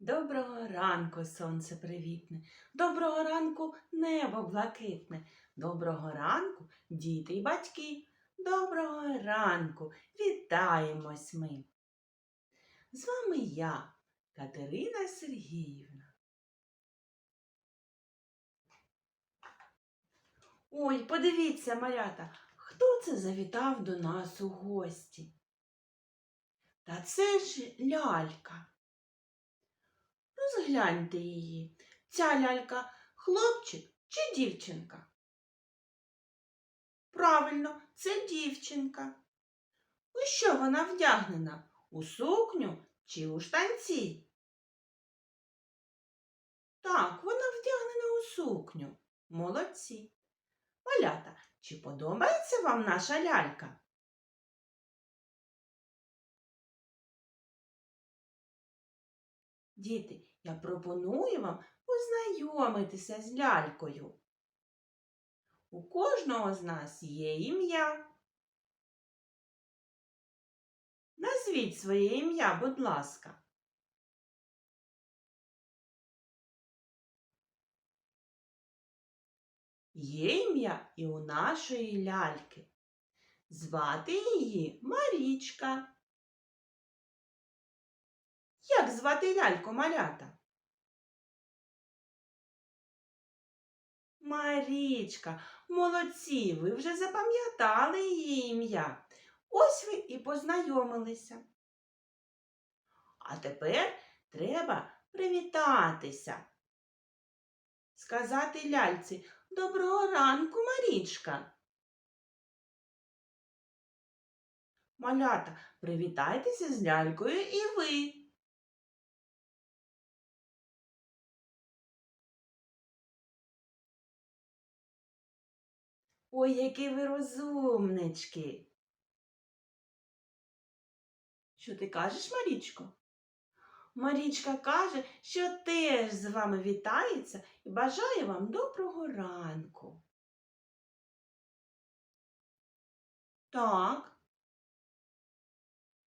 Доброго ранку, сонце привітне, доброго ранку небо блакитне, доброго ранку, діти й батьки, доброго ранку, вітаємось ми. З вами я, Катерина Сергіївна. Ой, подивіться, малята, хто це завітав до нас у гості? Та це ж лялька. Розгляньте її. Ця лялька хлопчик чи дівчинка? Правильно, це дівчинка. У що вона вдягнена? У сукню чи у штанці? Так, вона вдягнена у сукню. Молодці. Малята, чи подобається вам наша лялька? Діти, я пропоную вам познайомитися з лялькою. У кожного з нас є ім'я. Назвіть своє ім'я, будь ласка. Є ім'я і у нашої ляльки. Звати її Марічка. Як звати ляльку малята? Марічка, молодці, ви вже запам'ятали її ім'я. Ось ви і познайомилися. А тепер треба привітатися. Сказати ляльці Доброго ранку, Марічка. Малята, привітайтеся з лялькою і ви. Ой, які ви розумнички. Що ти кажеш, Марічко? Марічка каже, що теж з вами вітається і бажає вам доброго ранку. Так.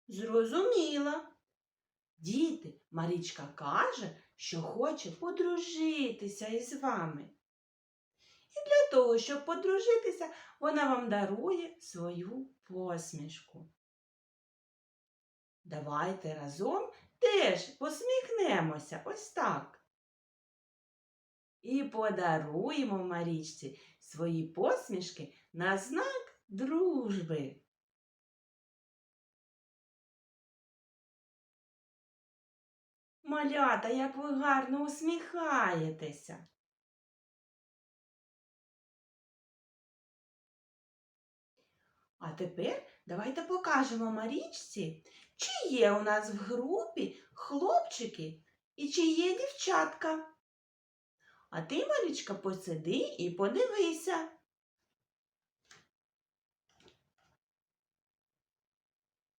Зрозуміла. Діти, Марічка каже, що хоче подружитися із вами. Того, щоб подружитися, вона вам дарує свою посмішку. Давайте разом теж посміхнемося ось так. І подаруємо Марічці свої посмішки на знак дружби. Малята, як ви гарно усміхаєтеся. А тепер давайте покажемо Марічці, чи є у нас в групі хлопчики і чи є дівчатка. А ти, Марічка, посиди і подивися.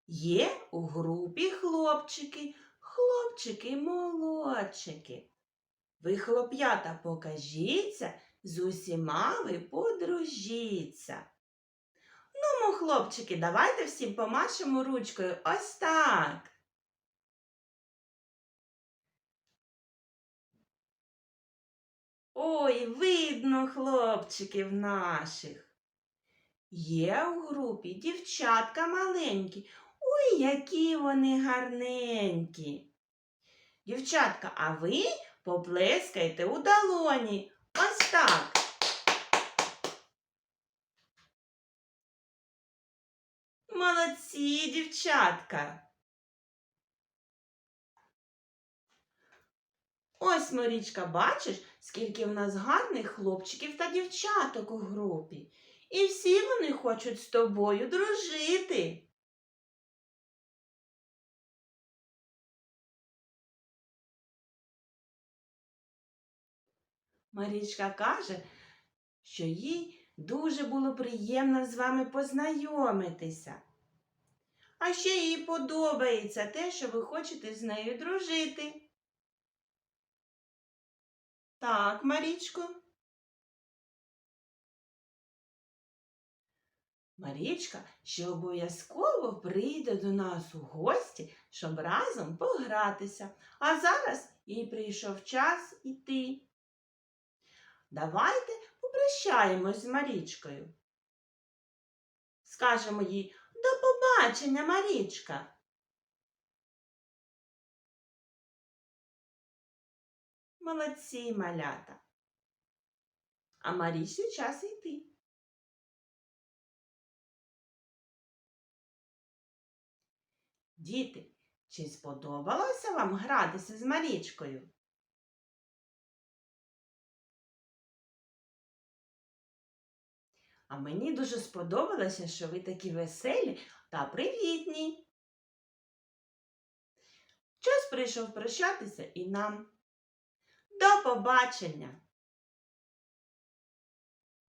Є у групі хлопчики, хлопчики-молодчики. Ви, хлоп'ята, покажіться, з усіма ви подружіться. Хлопчики, давайте всім помашемо ручкою ось так. Ой, видно хлопчиків наших. Є у групі дівчатка маленькі. Ой, які вони гарненькі. Дівчатка, а ви поплескайте у долоні. Ось так. Молодці, дівчатка. Ось, Марічка, бачиш, скільки в нас гарних хлопчиків та дівчаток у групі. І всі вони хочуть з тобою дружити. Марічка каже, що їй дуже було приємно з вами познайомитися. А ще їй подобається те, що ви хочете з нею дружити. Так, Марічко. Марічка ще обов'язково прийде до нас у гості, щоб разом погратися. А зараз їй прийшов час іти. Давайте попрощаємось з Марічкою. Скажемо їй до побачення, Марічка. Молодці, малята. А Марічці час йти. Діти, чи сподобалося вам гратися з Марічкою? А мені дуже сподобалося, що ви такі веселі та привітні. Час прийшов прощатися і нам. До побачення!